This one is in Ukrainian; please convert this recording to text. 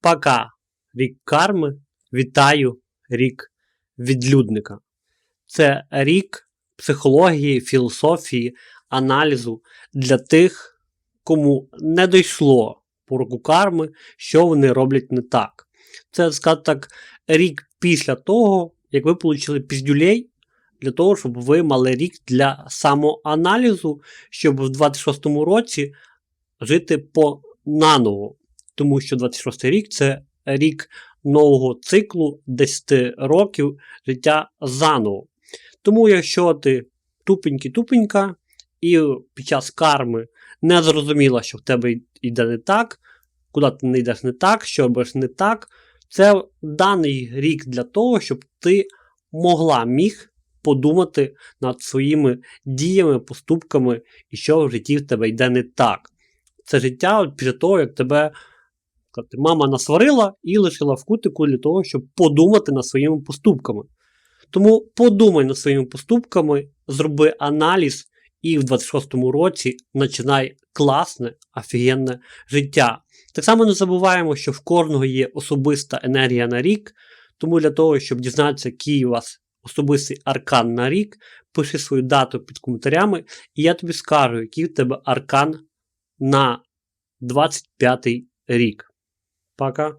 Пока. Рік карми. Вітаю рік відлюдника. Це рік психології, філософії, аналізу для тих, кому не дійшло по року карми, що вони роблять не так. Це, скажімо так, рік після того, як ви отримали піздюлей, для того, щоб ви мали рік для самоаналізу, щоб в 26-му році жити по наново. Тому що 26 рік це рік нового циклу 10 років життя заново. Тому, якщо ти тупенький-тупенька, і під час карми не зрозуміла, що в тебе йде не так, куди ти не йдеш не так, що робиш не так, це даний рік для того, щоб ти могла міг подумати над своїми діями, поступками і що в житті в тебе йде не так. Це життя після того, як тебе сказати, мама насварила і лишила в кутику для того, щоб подумати над своїми поступками. Тому подумай над своїми поступками, зроби аналіз, і в 26-му році починай класне, офігенне життя. Так само не забуваємо, що в кожного є особиста енергія на рік, тому для того, щоб дізнатися, який у вас особистий аркан на рік, пиши свою дату під коментарями, і я тобі скажу, який в тебе аркан на 25 рік. Пока.